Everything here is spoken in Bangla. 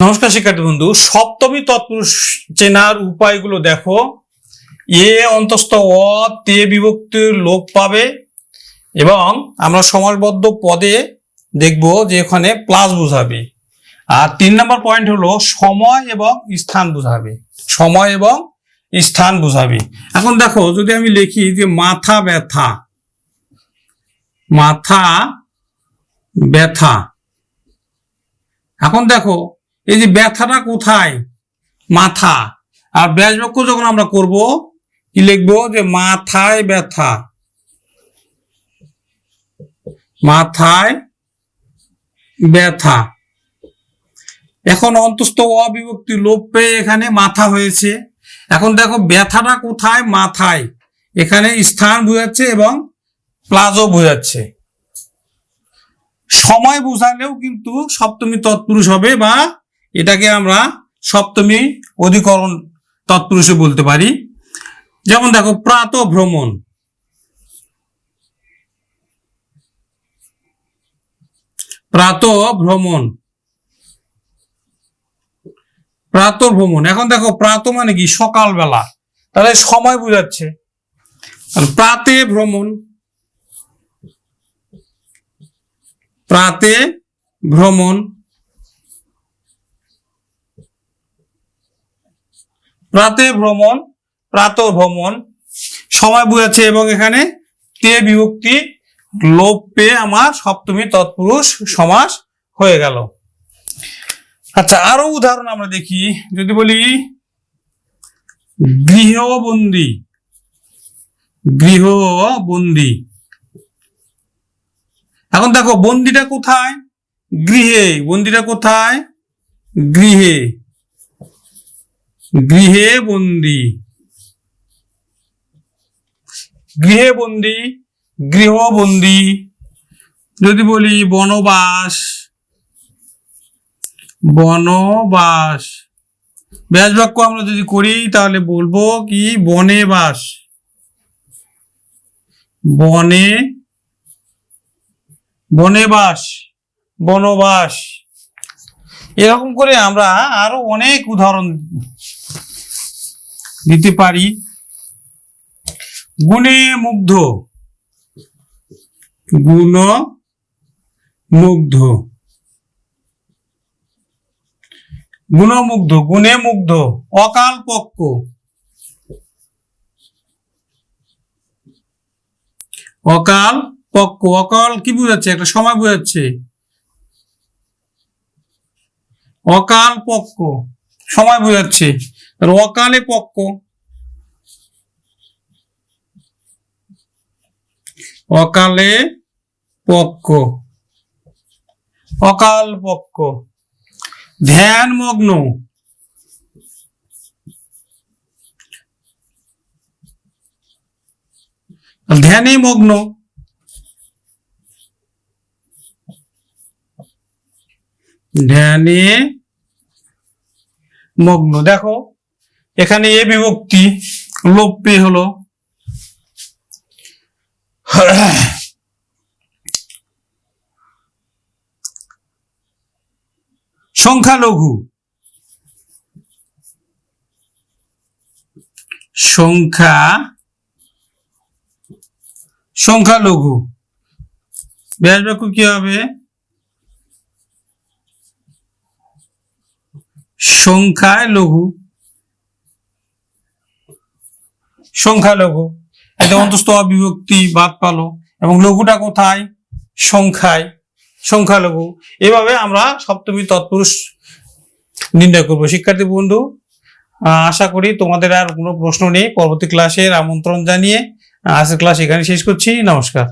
নমস্কার শিক্ষার্থী বন্ধু, সপ্তমী তৎপুরুষ চেনার উপায়গুলো দেখো। এ অন্তস্থ অ, তে বিভক্তির লোপ পাবে এবং আমরা সমাসবদ্ধ পদে দেখব যে এখানে প্লাস বোঝাবে। আর তিন নম্বর পয়েন্ট হলো সময় এবং স্থান বোঝাবে। সময় এবং স্থান বোঝাবে। এখন দেখো, যদি আমি লিখি যে মাথা ব্যথা মাথা ব্যথা। এখন দেখো এই যে ব্যথাটা কোথায়? মাথা। আর ব্যাস বাক্য যখন আমরা করব, কি লিখব? যে মাথায় ব্যথা। মাথায় ব্যথা। এখন অন্তস্থ অবিভক্তি লোপ পেয়ে এখানে মাথা হয়েছে। এখন দেখো ব্যথাটা কোথায়? মাথায়। এখানে স্থান বোঝাচ্ছে এবং প্লাজও বোঝাচ্ছে। সময় বোঝালেও কিন্তু সপ্তমী তৎপুরুষ হবে বা এটাকে আমরা সপ্তমী অধিকরণ তৎপুরুষে বলতে পারি। যেমন দেখো, প্রাত ভ্রমণ। প্রাত ভ্রমণ। প্রাত ভ্রমণ। এখন দেখো, প্রাত মানে কি? সকালবেলা। তাহলে সময় বোঝাচ্ছে। আর প্রাতে ভ্রমণ। প্রাতে ভ্রমণ। প্রাতে ভ্রমণ প্রাত ভ্রমণ সময় বুঝাচ্ছে এবং এখানে তে বিভক্তি লোপ পেয়ে আমার সপ্তমী তৎপুরুষ সমাস হয়ে গেল। আচ্ছা আরও উদাহরণ আমরা দেখি। যদি বলি, গৃহবন্দী গৃহবন্দী। এখন দেখো, বন্দিটা কোথায়? গৃহে। বন্দিটা কোথায়? গৃহে। গৃহে বন্দি। গৃহে বন্দি গৃহবন্দি যদি বলি বনবাস বনবাস। ব্যাস বাক্য আমরা যদি করি, তাহলে বলব কি? বনে বাস বনে বনে বাস বনবাস। এরকম করে আমরা আরও অনেক উদাহরণ দিতে পারি। গুণে মুগ্ধ। গুণ মুগ্ধ। গুণমুগ্ধ গুণে মুগ্ধ, অকাল পক্ষ। অকাল পক্ষ, অকাল কি বুঝাচ্ছে? একটা সময় বোঝাচ্ছে। অকাল পক্ষ, সময় বোঝাচ্ছে। আর অকালে পক্ষ অকালে পক্ষ অকাল পক্ষ ধ্যান মগ্ন ধ্যানে মগ্ন ধ্যানে মগ্ন দেখো এখানে এ বিভক্তি, লোপ পেয়ে হলো। সংখ্যালঘু। সংখ্যা, সংখ্যালঘু। ব্যাস বাক্য কি হবে? সংখ্যায় লঘু। সংখ্যালঘু। এতে অন্তস্থ বিভক্তি বাদ পালো এবং লঘুটা কোথায়? সংখ্যায়। সংখ্যালঘু। এভাবে আমরা সপ্তমী তৎপুরুষ নির্ণয় করব। শিক্ষার্থী বন্ধু আশা করি তোমাদের আর কোনো প্রশ্ন নেই। পরবর্তী ক্লাসের আমন্ত্রণ জানিয়ে আজকের ক্লাস এখানে শেষ করছি। নমস্কার।